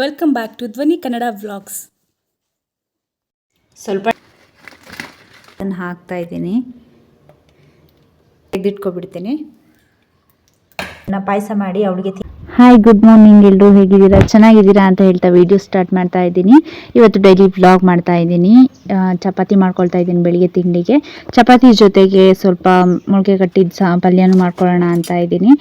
Welcome back to ಧ್ವನಿ Kannada vlogs ಸ್ವಲ್ಪ ಅದನ್ನು ಹಾಕ್ತಾ ಇದ್ದೀನಿ. ತೆಗೆದಿಟ್ಕೊಬಿಡ್ತೀನಿ. ನಾ ಪಾಯಸ ಮಾಡಿ ಅವಳಿಗೆ ಹಾಯ್ ಗುಡ್ ಮಾರ್ನಿಂಗ್ ಎಲ್ಲರೂ ಹೇಗಿದ್ದೀರಾ? ಚೆನ್ನಾಗಿದ್ದೀರಾ ಅಂತ ಹೇಳ್ತಾ ವಿಡಿಯೋ ಸ್ಟಾರ್ಟ್ ಮಾಡ್ತಾ ಇದ್ದೀನಿ. ಇವತ್ತು ಡೈಲಿ ವ್ಲಾಗ್ ಮಾಡ್ತಾ ಇದ್ದೀನಿ. ಚಪಾತಿ ಮಾಡ್ಕೊಳ್ತಾ ಇದ್ದೀನಿ ಬೆಳಿಗ್ಗೆ ತಿಂಡಿಗೆ ಚಪಾತಿ ಜೊತೆಗೆ ಸ್ವಲ್ಪ ಮೊಳಕೆ ಕಟ್ಟಿದ ಸಾ ಪಲ್ಯನೂ ಮಾಡ್ಕೊಳ್ಳೋಣ ಅಂತ ಇದ್ದೀನಿ.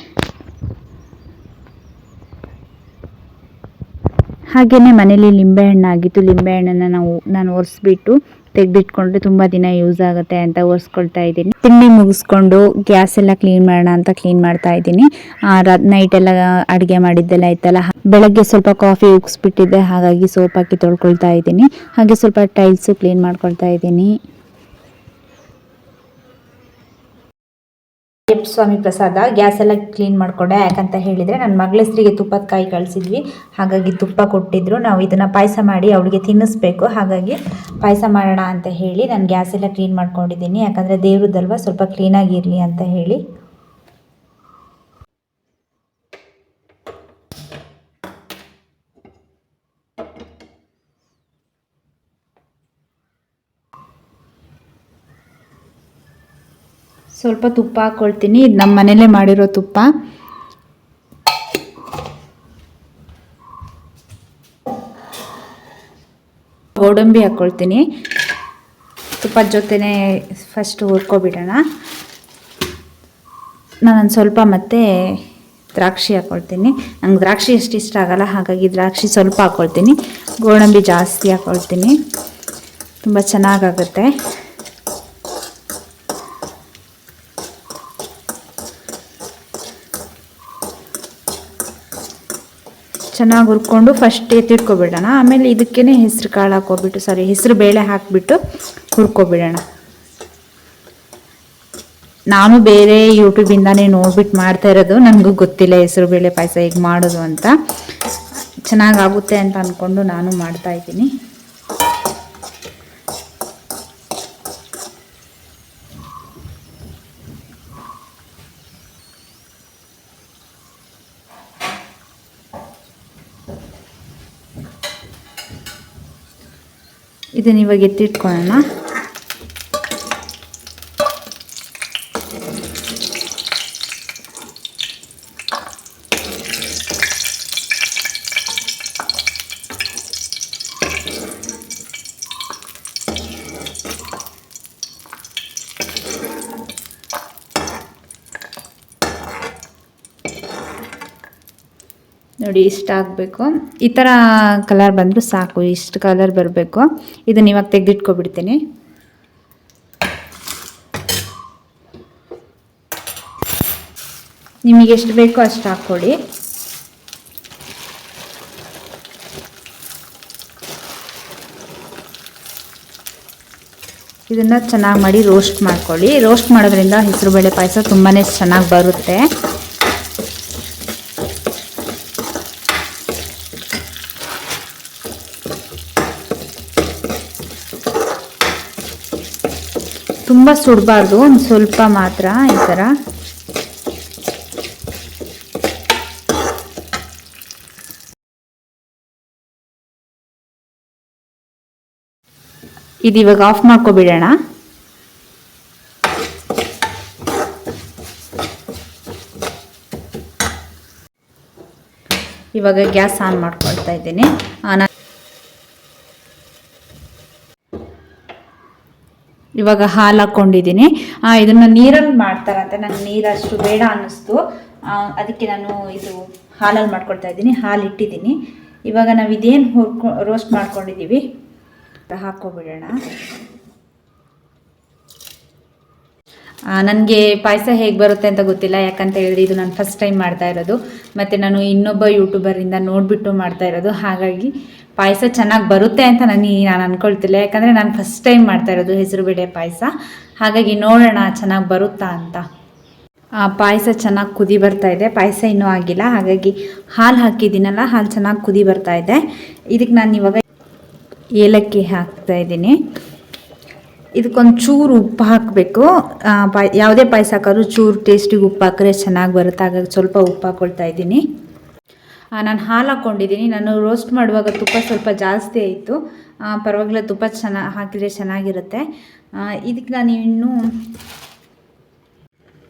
ಹಾಗೆಯೇ ಮನೇಲಿ ಲಿಂಬೆಹಣ್ಣು ಆಗಿತ್ತು. ಲಿಂಬೆಹಣ್ಣನ್ನು ನಾವು, ನಾನು ಒರೆಸ್ಬಿಟ್ಟು ತೆಗೆದಿಟ್ಕೊಂಡ್ರೆ ತುಂಬ ದಿನ ಯೂಸ್ ಆಗುತ್ತೆ ಅಂತ ಒರೆಸ್ಕೊಳ್ತಾ ಇದ್ದೀನಿ. ತಿಂಡಿ ಮುಗಿಸ್ಕೊಂಡು ಗ್ಯಾಸ್ ಎಲ್ಲ ಕ್ಲೀನ್ ಮಾಡೋಣ ಅಂತ ಕ್ಲೀನ್ ಮಾಡ್ತಾ ಇದ್ದೀನಿ. ನೈಟ್ ಎಲ್ಲ ಅಡುಗೆ ಮಾಡಿದ್ದೆಲ್ಲ ಇತ್ತಲ್ಲ ಬೆಳಗ್ಗೆ ಸ್ವಲ್ಪ ಕಾಫಿ ಉಗಿಸ್ಬಿಟ್ಟಿದ್ದೆ. ಹಾಗಾಗಿ ಸೋಪ್ ಹಾಕಿ ತೊಳ್ಕೊಳ್ತಾ ಇದ್ದೀನಿ. ಹಾಗೆ ಸ್ವಲ್ಪ ಟೈಲ್ಸು ಕ್ಲೀನ್ ಮಾಡ್ಕೊಳ್ತಾ ಇದ್ದೀನಿ. ಸ್ವಾಮಿ ಪ್ರಸಾದ, ಗ್ಯಾಸ್ ಎಲ್ಲ ಕ್ಲೀನ್ ಮಾಡಿಕೊಂಡೆ. ಯಾಕಂತ ಹೇಳಿದರೆ ನನ್ನ ಮಗಳ ಹೆಸರಿಗೆ ತುಪ್ಪದ ಕಾಯಿ ಕಳಿಸಿದ್ವಿ. ಹಾಗಾಗಿ ತುಪ್ಪ ಕೊಟ್ಟಿದ್ರು. ನಾವು ಇದನ್ನು ಪಾಯಸ ಮಾಡಿ ಅವಳಿಗೆ ತಿನ್ನಿಸ್ಬೇಕು. ಹಾಗಾಗಿ ಪಾಯಸ ಮಾಡೋಣ ಅಂತ ಹೇಳಿ ನಾನು ಗ್ಯಾಸ್ ಎಲ್ಲ ಕ್ಲೀನ್ ಮಾಡ್ಕೊಂಡಿದ್ದೀನಿ. ಯಾಕಂದರೆ ದೇವ್ರದ್ದಲ್ವ ಸ್ವಲ್ಪ ಕ್ಲೀನಾಗಿರಲಿ ಅಂತ ಹೇಳಿ. ಸ್ವಲ್ಪ ತುಪ್ಪ ಹಾಕ್ಕೊಳ್ತೀನಿ ಇದು ನಮ್ಮ ಮನೇಲೇ ಮಾಡಿರೋ ತುಪ್ಪ. ಗೋಡಂಬಿ ಹಾಕ್ಕೊಳ್ತೀನಿ ತುಪ್ಪದ ಜೊತೆನೇ ಫಸ್ಟ್ ಹುರ್ಕೊಬಿಡೋಣ. ನಾನು ಸ್ವಲ್ಪ ಮತ್ತೆ ದ್ರಾಕ್ಷಿ ಹಾಕ್ಕೊಳ್ತೀನಿ ನಂಗೆ ದ್ರಾಕ್ಷಿ ಎಷ್ಟು ಇಷ್ಟ ಆಗಲ್ಲ, ಹಾಗಾಗಿ ದ್ರಾಕ್ಷಿ ಸ್ವಲ್ಪ ಹಾಕ್ಕೊಳ್ತೀನಿ ಗೋಡಂಬಿ ಜಾಸ್ತಿ ಹಾಕ್ಕೊಳ್ತೀನಿ ತುಂಬ ಚೆನ್ನಾಗಾಗುತ್ತೆ. ಚೆನ್ನಾಗಿ ಹುರ್ಕೊಂಡು ಫಸ್ಟ್ ಎತ್ತಿಟ್ಕೊಬಿಡೋಣ ಆಮೇಲೆ ಇದಕ್ಕೇ ಹೆಸರು ಕಾಳು ಹಾಕೋಬಿಟ್ಟು ಸಾರಿ ಹೆಸರು ಬೇಳೆ ಹಾಕಿಬಿಟ್ಟು ಹುರ್ಕೊಬಿಡೋಣ. ನಾನು ಬೇರೆ ಯೂಟ್ಯೂಬಿಂದಾನೇ ನೋಡ್ಬಿಟ್ಟು ಮಾಡ್ತಾ ಇರೋದು. ನನಗೂ ಗೊತ್ತಿಲ್ಲ ಹೆಸರು ಬೇಳೆ ಪಾಯಸ ಹೇಗೆ ಮಾಡೋದು ಅಂತ. ಚೆನ್ನಾಗಾಗುತ್ತೆ ಅಂತ ಅಂದ್ಕೊಂಡು ನಾನು ಮಾಡ್ತಾ ಇದನ್ನ ಇವಾಗ ಎತ್ತಿಟ್ಕೊಳ್ಳೋಣ. ನೋಡಿ, ಇಷ್ಟ ಆಗಬೇಕು. ಈ ಥರ ಕಲರ್ ಬಂದರೂ ಸಾಕು, ಇಷ್ಟು ಕಲರ್ ಬರಬೇಕು. ಇದನ್ನು ಇವಾಗ ತೆಗೆದಿಟ್ಕೊಬಿಡ್ತೀನಿ. ನಿಮಗೆ ಎಷ್ಟು ಬೇಕೋ ಅಷ್ಟು ಹಾಕ್ಕೊಳ್ಳಿ. ಇದನ್ನು ಚೆನ್ನಾಗಿ ಮಾಡಿ ರೋಸ್ಟ್ ಮಾಡ್ಕೊಳ್ಳಿ. ರೋಸ್ಟ್ ಮಾಡೋದ್ರಿಂದ ಹೆಸರುಬೇಳೆ ಪಾಯಸ ತುಂಬಾ ಚೆನ್ನಾಗಿ ಬರುತ್ತೆ. ತುಂಬ ಸುಡಬಾರ್ದು, ಒಂದು ಸ್ವಲ್ಪ ಮಾತ್ರ ಈ ಥರ ಇದು ಇವಾಗ ಆಫ್ ಮಾಡ್ಕೊಬಿಡೋಣ ಇವಾಗ ಗ್ಯಾಸ್ ಆನ್ ಮಾಡ್ಕೊಳ್ತಾ ಇದ್ದೀನಿ. ಇವಾಗ ಹಾಲು ಹಾಕ್ಕೊಂಡಿದ್ದೀನಿ ಇದನ್ನು ನೀರಲ್ಲಿ ಮಾಡ್ತಾರಂತೆ. ನಂಗೆ ನೀರು ಅಷ್ಟು ಬೇಡ ಅನ್ನಿಸ್ತು. ಅದಕ್ಕೆ ನಾನು ಇದು ಹಾಲಲ್ಲಿ ಮಾಡ್ಕೊಳ್ತಾ ಇದ್ದೀನಿ. ಹಾಲು ಇಟ್ಟಿದ್ದೀನಿ. ಇವಾಗ ನಾವು ಇದೇನು ಹುರ್ಕೊ ರೋಸ್ಟ್ ಮಾಡ್ಕೊಂಡಿದ್ದೀವಿ ಹಾಕ್ಕೊಬಿಡೋಣ. ನನಗೆ ಪಾಯಸ ಹೇಗೆ ಬರುತ್ತೆ ಅಂತ ಗೊತ್ತಿಲ್ಲ. ಯಾಕಂತ ಹೇಳಿದ್ರೆ ಇದು ನಾನು ಫಸ್ಟ್ ಟೈಮ್ ಮಾಡ್ತಾ ಇರೋದು. ಮತ್ತು ನಾನು ಇನ್ನೊಬ್ಬ ಯೂಟ್ಯೂಬರಿಂದ ನೋಡಿಬಿಟ್ಟು ಮಾಡ್ತಾ ಇರೋದು. ಹಾಗಾಗಿ ಪಾಯಸ ಚೆನ್ನಾಗಿ ಬರುತ್ತೆ ಅಂತ ನನಗೆ ನಾನು ಅಂದ್ಕೊಳ್ತಿಲ್ಲ ಯಾಕಂದರೆ ನಾನು ಫಸ್ಟ್ ಟೈಮ್ ಮಾಡ್ತಾ ಇರೋದು ಹೆಸರುಬೇಳೆ ಪಾಯಸ. ಹಾಗಾಗಿ ನೋಡೋಣ ಚೆನ್ನಾಗಿ ಬರುತ್ತಾ ಅಂತ. ಪಾಯಸ ಚೆನ್ನಾಗಿ ಕುದಿ ಬರ್ತಾ ಇದೆ. ಪಾಯಸ ಇನ್ನೂ ಆಗಿಲ್ಲ. ಹಾಗಾಗಿ ಹಾಲು ಹಾಕಿದ್ದೀನಲ್ಲ, ಹಾಲು ಚೆನ್ನಾಗಿ ಕುದಿ ಬರ್ತಾ ಇದೆ. ಇದಕ್ಕೆ ನಾನು ಇವಾಗ ಏಲಕ್ಕಿ ಹಾಕ್ತಾ ಇದ್ದೀನಿ. ಇದಕ್ಕೊಂದು ಚೂರು ಉಪ್ಪು ಹಾಕಬೇಕು. ಪಾಯ್ ಯಾವುದೇ ಪಾಯಸ ಹಾಕೋರು ಚೂರು ಟೇಸ್ಟಿಗೆ ಉಪ್ಪು ಹಾಕಿದ್ರೆ ಚೆನ್ನಾಗಿ ಬರುತ್ತೆ. ಹಾಗಾಗಿ ಸ್ವಲ್ಪ ಉಪ್ಪು ಹಾಕ್ಕೊಳ್ತಾ ಇದ್ದೀನಿ. ನಾನು ಹಾಲು ಹಾಕ್ಕೊಂಡಿದ್ದೀನಿ ನಾನು ರೋಸ್ಟ್ ಮಾಡುವಾಗ ತುಪ್ಪ ಸ್ವಲ್ಪ ಜಾಸ್ತಿ ಆಯಿತು. ಪರವಾಗಿಲ್ಲ, ತುಪ್ಪ ಚೆನ್ನಾಗಿ ಹಾಕಿದರೆ ಚೆನ್ನಾಗಿರುತ್ತೆ. ಇದಕ್ಕೆ ನಾನು ಇನ್ನೂ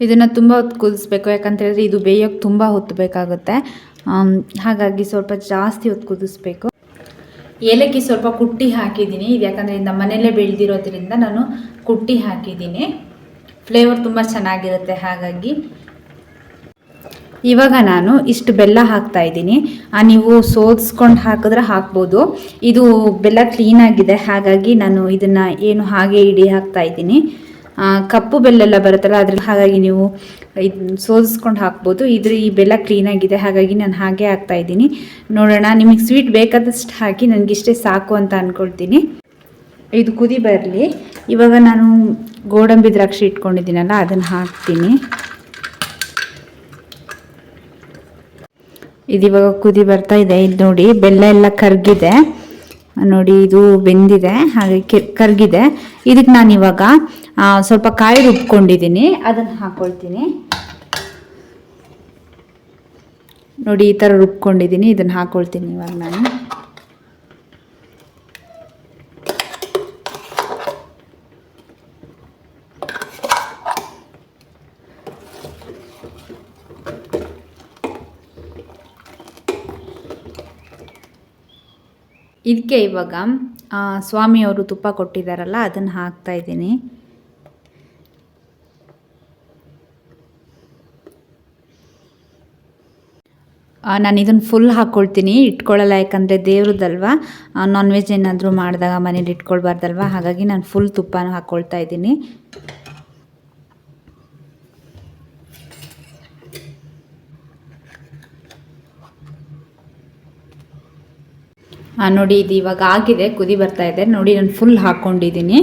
ಇದನ್ನು ತುಂಬ ಹೊತ್ತು ಕುದಿಸ್ಬೇಕು. ಯಾಕಂತ ಹೇಳಿದ್ರೆ ಇದು ಬೇಯೋಕ್ಕೆ ತುಂಬ ಹೊತ್ತು ಬೇಕಾಗುತ್ತೆ. ಹಾಗಾಗಿ ಸ್ವಲ್ಪ ಜಾಸ್ತಿ ಹೊತ್ತು ಕುದಿಸ್ಬೇಕು. ಏಲಕ್ಕಿ ಸ್ವಲ್ಪ ಕುಟ್ಟಿ ಹಾಕಿದ್ದೀನಿ. ಇದು ಯಾಕಂದರೆ ನಮ್ಮ ಮನೆಯಲ್ಲೇ ಬೆಳೆದಿರೋದ್ರಿಂದ ನಾನು ಕುಟ್ಟಿ ಹಾಕಿದ್ದೀನಿ. ಫ್ಲೇವರ್ ತುಂಬ ಚೆನ್ನಾಗಿರುತ್ತೆ, ಹಾಗಾಗಿ. ಇವಾಗ ನಾನು ಇಷ್ಟು ಬೆಲ್ಲ ಹಾಕ್ತಾ ಇದ್ದೀನಿ. ನೀವು ಸೋದಿಸ್ಕೊಂಡು ಹಾಕಿದ್ರೆ ಹಾಕ್ಬೋದು. ಇದು ಬೆಲ್ಲ ಕ್ಲೀನಾಗಿದೆ ಹಾಗಾಗಿ ನಾನು ಇದನ್ನು ಏನು ಹಾಗೆ ಇಡಿ ಹಾಕ್ತಾ ಇದ್ದೀನಿ. ಕಪ್ಪು ಬೆಲ್ಲ ಎಲ್ಲ ಬರುತ್ತಲ್ಲ, ಅದ್ರಲ್ಲಿ ಹಾಗಾಗಿ ನೀವು ಇದು ಸೋದಿಸ್ಕೊಂಡು ಹಾಕ್ಬೋದು. ಇದ್ರ ಈ ಬೆಲ್ಲ ಕ್ಲೀನಾಗಿದೆ ಹಾಗಾಗಿ ನಾನು ಹಾಗೆ ಹಾಕ್ತಾ ಇದ್ದೀನಿ. ನೋಡೋಣ, ನಿಮಗೆ ಸ್ವೀಟ್ ಬೇಕಾದಷ್ಟು ಹಾಕಿ ನನಗಿಷ್ಟೇ ಸಾಕು ಅಂತ ಅಂದ್ಕೊಳ್ತೀನಿ ಇದು ಕುದಿ ಬರಲಿ. ಇವಾಗ ನಾನು ಗೋಡಂಬಿ ದ್ರಾಕ್ಷಿ ಇಟ್ಕೊಂಡಿದ್ದೀನಲ್ಲ, ಅದನ್ನು ಹಾಕ್ತೀನಿ. ಇದು ಇವಾಗ ಕುದಿ ಬರ್ತಾ ಇದೆ. ಇದು ನೋಡಿ, ಬೆಲ್ಲ ಎಲ್ಲ ಕರ್ಗಿದೆ. ನೋಡಿ, ಇದು ಬೆಂದಿದೆ. ಹಾಗೆ ಕರ್ಗಿದೆ. ಇದಕ್ಕೆ ನಾನು ಇವಾಗ ಸ್ವಲ್ಪ ಕಾಯಿ ರುಬ್ಕೊಂಡಿದ್ದೀನಿ. ಅದನ್ನು ಹಾಕ್ಕೊಳ್ತೀನಿ ನೋಡಿ, ಈ ಥರ ರುಬ್ಕೊಂಡಿದ್ದೀನಿ. ಇದನ್ನು ಹಾಕ್ಕೊಳ್ತೀನಿ ಇವಾಗ ನಾನು. ಇದಕ್ಕೆ ಇವಾಗ ಸ್ವಾಮಿಯವರು ತುಪ್ಪ ಕೊಟ್ಟಿದ್ದಾರಲ್ಲ ಅದನ್ನು ಹಾಕ್ತಾ ಇದ್ದೀನಿ. ನಾನು ಇದನ್ನು ಫುಲ್ ಹಾಕ್ಕೊಳ್ತೀನಿ ಇಟ್ಕೊಳ್ಳಲ್ಲ ಯಾಕಂದರೆ ದೇವ್ರದ್ದಲ್ವ ನಾನ್ ವೆಜ್ ಏನಾದರೂ ಮಾಡಿದಾಗ ಮನೇಲಿ ಇಟ್ಕೊಳ್ಬಾರ್ದಲ್ವಾ? ಹಾಗಾಗಿ ನಾನು ಫುಲ್ ತುಪ್ಪನ ಹಾಕ್ಕೊಳ್ತಾ ಇದ್ದೀನಿ. ನೋಡಿ, ಇದು ಇವಾಗ ಆಗಿದೆ, ಕುದಿ ಬರ್ತಾ ಇದೆ. ನೋಡಿ ನಾನು ಫುಲ್ ಹಾಕ್ಕೊಂಡಿದ್ದೀನಿ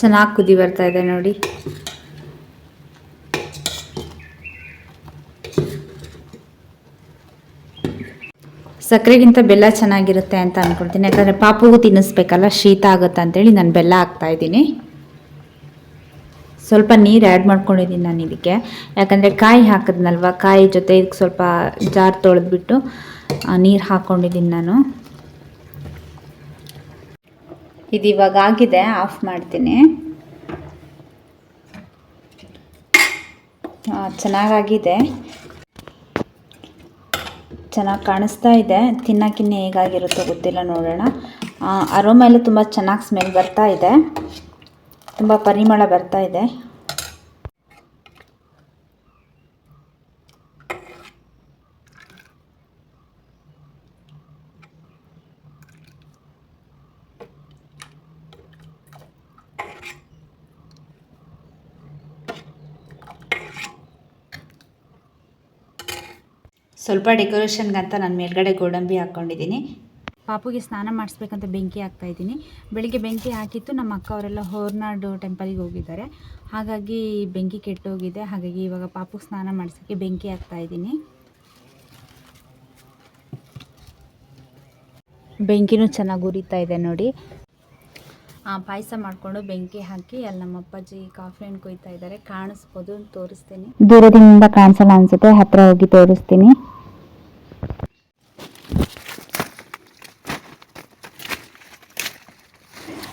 ಚೆನ್ನಾಗಿ ಕುದಿ ಬರ್ತಾ ಇದೆ, ನೋಡಿ. ಸಕ್ಕರೆಗಿಂತ ಬೆಲ್ಲ ಚೆನ್ನಾಗಿರುತ್ತೆ ಅಂತ ಅಂದ್ಕೊಳ್ತೀನಿ ಯಾಕಂದರೆ ಪಾಪುಗೂ ತಿನ್ನಿಸ್ಬೇಕಲ್ಲ, ಶೀತ ಆಗುತ್ತೆ ಅಂತೇಳಿ ನಾನು ಬೆಲ್ಲ ಹಾಕ್ತಾ ಇದ್ದೀನಿ. ಸ್ವಲ್ಪ ನೀರು ಆ್ಯಡ್ ಮಾಡ್ಕೊಂಡಿದ್ದೀನಿ ನಾನು ಇದಕ್ಕೆ. ಯಾಕಂದರೆ ಕಾಯಿ ಹಾಕಿದ್ನಲ್ವ, ಕಾಯಿ ಜೊತೆ ಇದಕ್ಕೆ ಸ್ವಲ್ಪ ಜಾರ್ ತೊಳೆದ್ಬಿಟ್ಟು ನೀರು ಹಾಕ್ಕೊಂಡಿದ್ದೀನಿ ನಾನು. ಇದು ಇವಾಗ ಆಗಿದೆ, ಆಫ್ ಮಾಡ್ತೀನಿ. ಚೆನ್ನಾಗಾಗಿದೆ. ಚೆನ್ನಾಗಿ ಕಾಣಿಸ್ತಾ ಇದೆ. ತಿನ್ನೋಕ್ಕಿನ್ನೇ ಹೇಗಾಗಿರುತ್ತೋ ಗೊತ್ತಿಲ್ಲ, ನೋಡೋಣ. ಅರೋಮ ಎಲ್ಲ ತುಂಬ ಚೆನ್ನಾಗಿ ಸ್ಮೆಲ್ ಬರ್ತಾ ಇದೆ. ತುಂಬ ಪರಿಮಳ ಬರ್ತಾ ಇದೆ. ಸ್ವಲ್ಪ ಡೆಕೋರೇಷನ್ಗಂತ ನಾನು ಮೇಲ್ಗಡೆ ಗೋಡಂಬಿ ಹಾಕ್ಕೊಂಡಿದ್ದೀನಿ ಪಾಪುಗೆ ಸ್ನಾನ ಮಾಡಿಸ್ಬೇಕಂತ ಬೆಂಕಿ ಹಾಕ್ತಾ ಇದ್ದೀನಿ. ಬೆಳಿಗ್ಗೆ ಬೆಂಕಿ ಹಾಕಿತ್ತು, ನಮ್ಮ ಅಕ್ಕ ಅವರೆಲ್ಲ ಹೋರ್ನಾಡು ಟೆಂಪಲ್ಗೆ ಹೋಗಿದ್ದಾರೆ. ಹಾಗಾಗಿ ಬೆಂಕಿ ಕೆಟ್ಟೋಗಿದೆ. ಹಾಗಾಗಿ ಇವಾಗ ಪಾಪುಗೆ ಸ್ನಾನ ಮಾಡಿಸೋಕ್ಕೆ ಬೆಂಕಿ ಹಾಕ್ತಾ ಇದ್ದೀನಿ. ಬೆಂಕಿನೂ ಚೆನ್ನಾಗಿ ಉರಿತಾ ಇದೆ ನೋಡಿ. ಪಾಯಸ ಮಾಡಿಕೊಂಡು ಬೆಂಕಿ ಹಾಕಿ, ಅಲ್ಲಿ ನಮ್ಮ ಅಪ್ಪಾಜಿ ಕಾಫಿ ಹಣ್ಣು ಕೊಯ್ತಾ ಇದ್ದಾರೆ. ಕಾಣಿಸ್ಬೋದು, ತೋರಿಸ್ತೀನಿ. ದೂರದಿಂದ ಕಾಣಿಸಲ್ಲ ಅನ್ಸುತ್ತೆ, ಹತ್ರ ಹೋಗಿ ತೋರಿಸ್ತೀನಿ.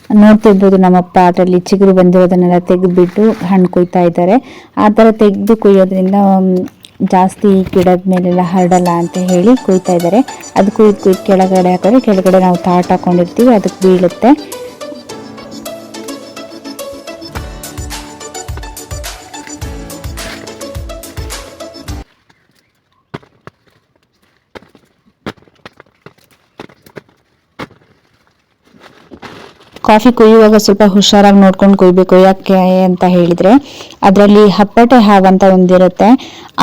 ನೋಡ್ತಿರ್ಬೋದು ನಮ್ಮಪ್ಪ ಅದರಲ್ಲಿ ಚಿಗುರು ಬಂದಿರೋದನ್ನೆಲ್ಲ ತೆಗೆದುಬಿಟ್ಟು ಹಣ್ಣು ಕೊಯ್ತಾ ಇದ್ದಾರೆ. ಆ ಥರ ತೆಗೆದು ಕೊಯ್ಯೋದ್ರಿಂದ ಜಾಸ್ತಿ ಗಿಡದ ಮೇಲೆಲ್ಲ ಹರಡಲ್ಲ ಅಂತ ಹೇಳಿ ಕೊಯ್ತಾ ಇದ್ದಾರೆ. ಅದು ಕುಯ್ದು ಕೊಯ್ದು ಕೆಳಗಡೆ ಹಾಕಿದ್ರೆ ಕೆಳಗಡೆ ನಾವು ತಾಟ್ ಹಾಕೊಂಡಿರ್ತೀವಿ, ಅದಕ್ಕೆ ಬೀಳುತ್ತೆ. ಕಾಫಿ ಕುಯ್ಯುವಾಗ ಸ್ವಲ್ಪ ಹುಷಾರಾಗಿ ನೋಡ್ಕೊಂಡು ಕೊಯ್ಬೇಕು. ಯಾಕೆ ಅಂತ ಹೇಳಿದ್ರೆ, ಅದರಲ್ಲಿ ಹಪ್ಪಟೆ ಅಂತ ಒಂದಿರುತ್ತೆ.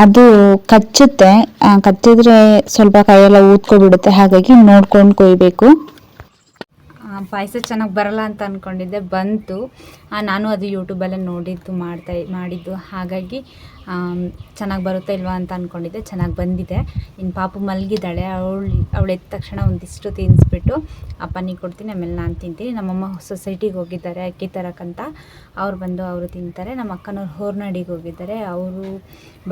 ಅದು ಕಚ್ಚುತ್ತೆ. ಕಚ್ಚಿದ್ರೆ ಸ್ವಲ್ಪ ಕೈಯೆಲ್ಲ ಊದ್ಕೊಬಿಡುತ್ತೆ. ಹಾಗಾಗಿ ನೋಡ್ಕೊಂಡು ಕುಯ್ಬೇಕು. ಪಾಯಸ ಚೆನ್ನಾಗಿ ಬರಲ್ಲ ಅಂತ ಅಂದ್ಕೊಂಡಿದ್ದೆ ಬಂತು. ನಾನು ಅದು ಯೂಟ್ಯೂಬಲ್ಲೇ ನೋಡಿದ್ದು ಮಾಡ್ತಾ, ಮಾಡಿದ್ದು. ಹಾಗಾಗಿ ಚೆನ್ನಾಗಿ ಬರುತ್ತಾ ಇಲ್ವಾ ಅಂತ ಅಂದ್ಕೊಂಡಿದ್ದೆ ಚೆನ್ನಾಗಿ ಬಂದಿದೆ. ಇನ್ನು ಪಾಪು ಮಲಗಿದ್ದಾಳೆ, ಅವಳು ಅವಳು ಎದ್ದ ತಕ್ಷಣ ಒಂದಿಷ್ಟು ತಿನ್ನಿಸ್ಬಿಟ್ಟು ಅಪ್ಪನಿಗೆ ಕೊಡ್ತೀನಿ, ಆಮೇಲೆ ನಾನು ತಿಂತೀನಿ. ನಮ್ಮಮ್ಮ ಸೊಸೈಟಿಗೆ ಹೋಗಿದ್ದಾರೆ, ಅಕ್ಕಿ ತರಕ್ಕಂತ ಅವ್ರು ಬಂದು ಅವರು ತಿಂತಾರೆ. ನಮ್ಮ ಅಕ್ಕನವ್ರು ಹೋರ್ನಾಡಿಗೆ ಹೋಗಿದ್ದಾರೆ. ಅವರು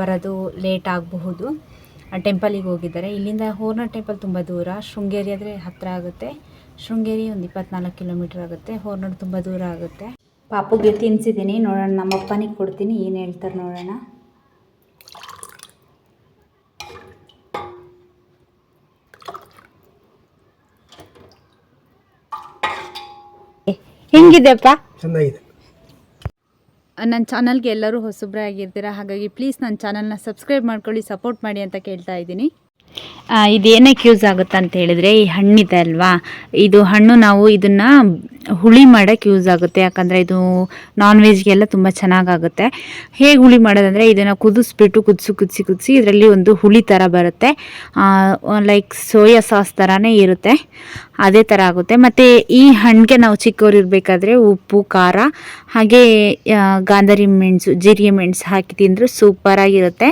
ಬರೋದು ಲೇಟ್ ಆಗಬಹುದು. ಟೆಂಪಲಿಗೆ ಹೋಗಿದ್ದಾರೆ. ಇಲ್ಲಿಂದ ಹೋರ್ನಾಡ್ ಟೆಂಪಲ್ ತುಂಬ ದೂರ. ಶೃಂಗೇರಿ ಆದರೆ ಹತ್ತಿರ ಆಗುತ್ತೆ. ಶೃಂಗೇರಿ ಒಂದು ಇಪ್ಪತ್ನಾಲ್ಕು ಕಿಲೋಮೀಟ್ರ್ ಆಗುತ್ತೆ. ಹೋರ್ನಾಡ್ ತುಂಬ ದೂರ ಆಗುತ್ತೆ. ಪಾಪುಗೆ ತಿನ್ಸಿದ್ದೀನಿ ನೋಡೋಣ ನಮ್ಮ ಅಪ್ಪನಿಗೆ ಕೊಡ್ತೀನಿ. ಏನು ಹೇಳ್ತಾರೆ ನೋಡೋಣ. ಹೆಂಗಿದೆಪ್ಪ ಚೆನ್ನಾಗಿದೆ. ನನ್ನ ಚಾನಲ್ಗೆ ಎಲ್ಲರೂ ಹೊಸಬ್ರೇ ಆಗಿರ್ತೀರ? ಹಾಗಾಗಿ ಪ್ಲೀಸ್ ನನ್ನ ಚಾನಲ್ನ ಸಬ್ಸ್ಕ್ರೈಬ್ ಮಾಡ್ಕೊಳ್ಳಿ ಸಪೋರ್ಟ್ ಮಾಡಿ ಅಂತ ಕೇಳ್ತಾ ಇದ್ದೀನಿ. ಇದೇನಕ್ಕೆ ಯೂಸ್ ಆಗುತ್ತೆ ಅಂತ ಹೇಳಿದ್ರೆ ಈ ಹಣ್ಣಿದೆ ಅಲ್ವಾ? ಇದು ಹಣ್ಣು ನಾವು ಇದನ್ನು ಹುಳಿ ಮಾಡೋಕ್ಕೆ ಯೂಸ್ ಆಗುತ್ತೆ. ಯಾಕಂದರೆ ಇದು ನಾನ್ ವೆಜ್ಗೆಲ್ಲ ತುಂಬ ಚೆನ್ನಾಗಾಗುತ್ತೆ. ಹೇಗೆ ಹುಳಿ ಮಾಡೋದಂದರೆ ಇದನ್ನು ಕುದಿಸ್ಬಿಟ್ಟು ಕುದಿಸಿ ಕುದಿಸಿ ಕುದಿಸಿ ಇದರಲ್ಲಿ ಒಂದು ಹುಳಿ ಥರ ಬರುತ್ತೆ. ಲೈಕ್ ಸೋಯಾ ಸಾಸ್ ಥರನೇ ಇರುತ್ತೆ. ಅದೇ ಥರ ಆಗುತ್ತೆ. ಮತ್ತು ಈ ಹಣ್ಣಿಗೆ ನಾವು ಚಿಕ್ಕವ್ರು ಇರಬೇಕಾದ್ರೆ ಉಪ್ಪು, ಖಾರ, ಹಾಗೆ ಗಾಂಧರಿ ಮೆಣಸು ಜೀರಿಗೆ ಮೆಣಸು ಹಾಕಿ ತಿಂದರೆ ಸೂಪರಾಗಿರುತ್ತೆ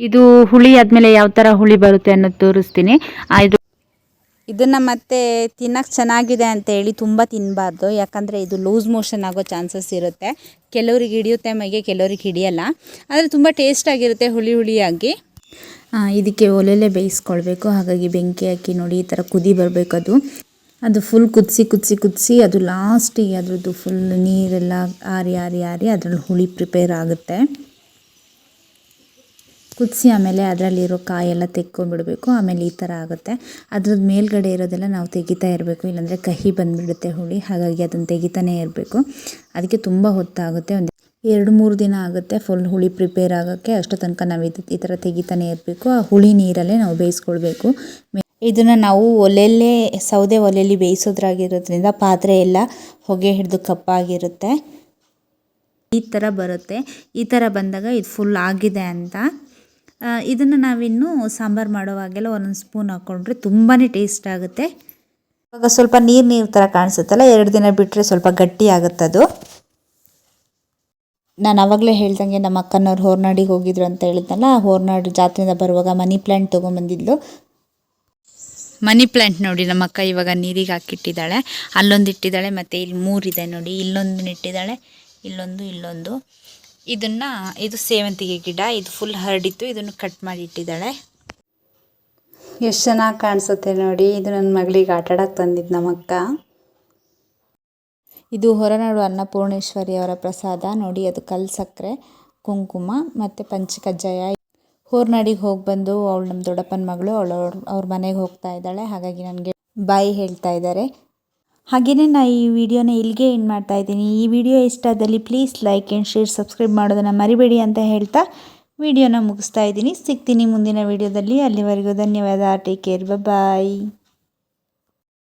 ಇದು ಹುಳಿ ಆದಮೇಲೆ ಯಾವ ಥರ ಹುಳಿ ಬರುತ್ತೆ ಅನ್ನೋದು ತೋರಿಸ್ತೀನಿ. ಆ, ಇದು ಇದನ್ನು ಮತ್ತೆ ತಿನ್ನಕ್ಕೆ ಚೆನ್ನಾಗಿದೆ ಅಂತ ಹೇಳಿ ತುಂಬ ತಿನ್ನಬಾರ್ದು ಯಾಕಂದರೆ ಇದು ಲೂಸ್ ಮೋಷನ್ ಆಗೋ ಚಾನ್ಸಸ್ ಇರುತ್ತೆ. ಕೆಲವ್ರಿಗೆ ಹಿಡಿಯುತ್ತೆ ಮೈಗೆ ಕೆಲವ್ರಿಗೆ ಹಿಡಿಯಲ್ಲ. ಆದರೆ ತುಂಬ ಟೇಸ್ಟ್ ಆಗಿರುತ್ತೆ ಹುಳಿ ಹುಳಿಯಾಗಿ. ಆ, ಇದಕ್ಕೆ ಒಲೆಲೆ ಬೇಯಿಸ್ಕೊಳ್ಬೇಕು. ಹಾಗಾಗಿ ಬೆಂಕಿ ಹಾಕಿ ನೋಡಿ ಈ ಥರ ಕುದಿ ಬರಬೇಕು ಅದು. ಅದು ಫುಲ್ ಕುದಿಸಿ ಕುದಿಸಿ ಕುದಿಸಿ ಅದು ಲಾಸ್ಟಿಗೆ ಅದರದ್ದು ಫುಲ್ ನೀರೆಲ್ಲ ಆರಿ ಆರಿ ಆರಿ ಅದರಲ್ಲಿ ಹುಳಿ ಪ್ರಿಪೇರ್ ಆಗುತ್ತೆ. ಕುದಿಸಿ ಆಮೇಲೆ ಅದರಲ್ಲಿರೋ ಕಾಯೆಲ್ಲ ತೆಕ್ಕೊಂಡ್ಬಿಡಬೇಕು. ಆಮೇಲೆ ಈ ಥರ ಆಗುತ್ತೆ. ಅದ್ರದ್ದು ಮೇಲ್ಗಡೆ ಇರೋದೆಲ್ಲ ನಾವು ತೆಗಿತಾ ಇರಬೇಕು. ಇಲ್ಲಾಂದರೆ ಕಹಿ ಬಂದುಬಿಡುತ್ತೆ ಹುಳಿ. ಹಾಗಾಗಿ ಅದನ್ನು ತೆಗಿತಾನೇ ಇರಬೇಕು. ಅದಕ್ಕೆ ತುಂಬ ಹೊತ್ತಾಗುತ್ತೆ. ಒಂದು ಎರಡು ಮೂರು ದಿನ ಆಗುತ್ತೆ ಫುಲ್ ಹುಳಿ ಪ್ರಿಪೇರ್ ಆಗೋಕ್ಕೆ. ಅಷ್ಟು ತನಕ ನಾವು ಇದು ಈ ಥರ ತೆಗಿತಾನೆ ಇರಬೇಕು. ಆ ಹುಳಿ ನೀರಲ್ಲೇ ನಾವು ಬೇಯಿಸ್ಕೊಳ್ಬೇಕು. ಇದನ್ನು ನಾವು ಒಲೆಯಲ್ಲೇ, ಸೌದೆ ಒಲೆಯಲ್ಲಿ ಬೇಯಿಸೋದ್ರಾಗಿರೋದ್ರಿಂದ ಪಾತ್ರೆ ಎಲ್ಲ ಹೊಗೆ ಹಿಡಿದು ಕಪ್ಪಾಗಿರುತ್ತೆ. ಈ ಥರ ಬರುತ್ತೆ. ಈ ಥರ ಬಂದಾಗ ಇದು ಫುಲ್ ಆಗಿದೆ ಅಂತ. ಇದನ್ನು ನಾವಿನ್ನು ಸಾಂಬಾರು ಮಾಡೋವಾಗೆಲ್ಲ ಒಂದೊಂದು ಸ್ಪೂನ್ ಹಾಕ್ಕೊಂಡ್ರೆ ತುಂಬಾ ಟೇಸ್ಟ್ ಆಗುತ್ತೆ. ಇವಾಗ ಸ್ವಲ್ಪ ನೀರು ನೀರು ಥರ ಕಾಣಿಸುತ್ತಲ್ಲ, ಎರಡು ದಿನ ಬಿಟ್ಟರೆ ಸ್ವಲ್ಪ ಗಟ್ಟಿ ಆಗುತ್ತದು. ನಾನು ಆವಾಗಲೇ ಹೇಳ್ದಂಗೆ ನಮ್ಮ ಅಕ್ಕನವ್ರು ಹೋರ್ನಾಡಿಗೆ ಹೋಗಿದ್ರು ಅಂತ ಹೇಳಿದ್ನಲ್ಲ ಹೋರ್ನಾಡು ಜಾತ್ರೆಯಿಂದ ಬರುವಾಗ ಮನಿ ಪ್ಲ್ಯಾಂಟ್ ತೊಗೊಂಬಂದಿದ್ಲು. ಮನಿ ಪ್ಲ್ಯಾಂಟ್ ನೋಡಿ ನಮ್ಮ ಅಕ್ಕ ಇವಾಗ ನೀರಿಗೆ ಹಾಕಿಟ್ಟಿದ್ದಾಳೆ. ಅಲ್ಲೊಂದು ಇಟ್ಟಿದ್ದಾಳೆ, ಮತ್ತು ಇಲ್ಲಿ ಮೂರಿದೆ ನೋಡಿ ಇಲ್ಲೊಂದು ಇಟ್ಟಿದ್ದಾಳೆ, ಇಲ್ಲೊಂದು ಇಲ್ಲೊಂದು. ಇದನ್ನು ಇದು ಸೇವಂತಿಗೆ ಗಿಡ ಇದು ಫುಲ್ ಹರಡಿತ್ತು ಇದನ್ನು ಕಟ್ ಮಾಡಿ ಇಟ್ಟಿದ್ದಾಳೆ. ಎಷ್ಟು ಚೆನ್ನಾಗಿ ಕಾಣಿಸುತ್ತೆ ನೋಡಿ ಇದು ನನ್ನ ಮಗಳಿಗೆ ಆಟ ಆಡಕ್ಕೆ ತಂದಿದ್ದು ನಮ್ಮಕ್ಕ. ಇದು ಹೊರನಾಡು ಅನ್ನಪೂರ್ಣೇಶ್ವರಿ ಅವರ ಪ್ರಸಾದ. ನೋಡಿ ಅದು ಕಲ್ಲು ಸಕ್ಕರೆ ಕುಂಕುಮ ಮತ್ತು ಪಂಚಕಜ್ಜಾಯ. ಹೊರನಾಡಿಗೆ ಹೋಗಿ ಬಂದು ಅವಳು ನಮ್ಮ ದೊಡ್ಡಪ್ಪನ ಮಗಳು ಅವಳು ಅವ್ರ ಮನೆಗೆ ಹೋಗ್ತಾ ಇದ್ದಾಳೆ. ಹಾಗಾಗಿ ನನಗೆ ಬಾಯಿ ಹೇಳ್ತಾ ಇದ್ದಾರೆ ಹಾಗೆಯೇ ನಾನು ಈ ವಿಡಿಯೋನ ಇಲ್ಲಿಗೆ ಏನು ಮಾಡ್ತಾ ಇದ್ದೀನಿ. ಈ ವಿಡಿಯೋ ಇಷ್ಟ ಆದಲ್ಲಿ please like and share subscribe ಮಾಡೋದನ್ನು ಮರಿಬೇಡಿ ಅಂತ ಹೇಳ್ತಾ ವಿಡಿಯೋನ ಮುಗಿಸ್ತಾ ಇದ್ದೀನಿ. ಸಿಗ್ತೀನಿ ಮುಂದಿನ ವಿಡಿಯೋದಲ್ಲಿ. ಅಲ್ಲಿವರೆಗೂ ಧನ್ಯವಾದ. Take care bye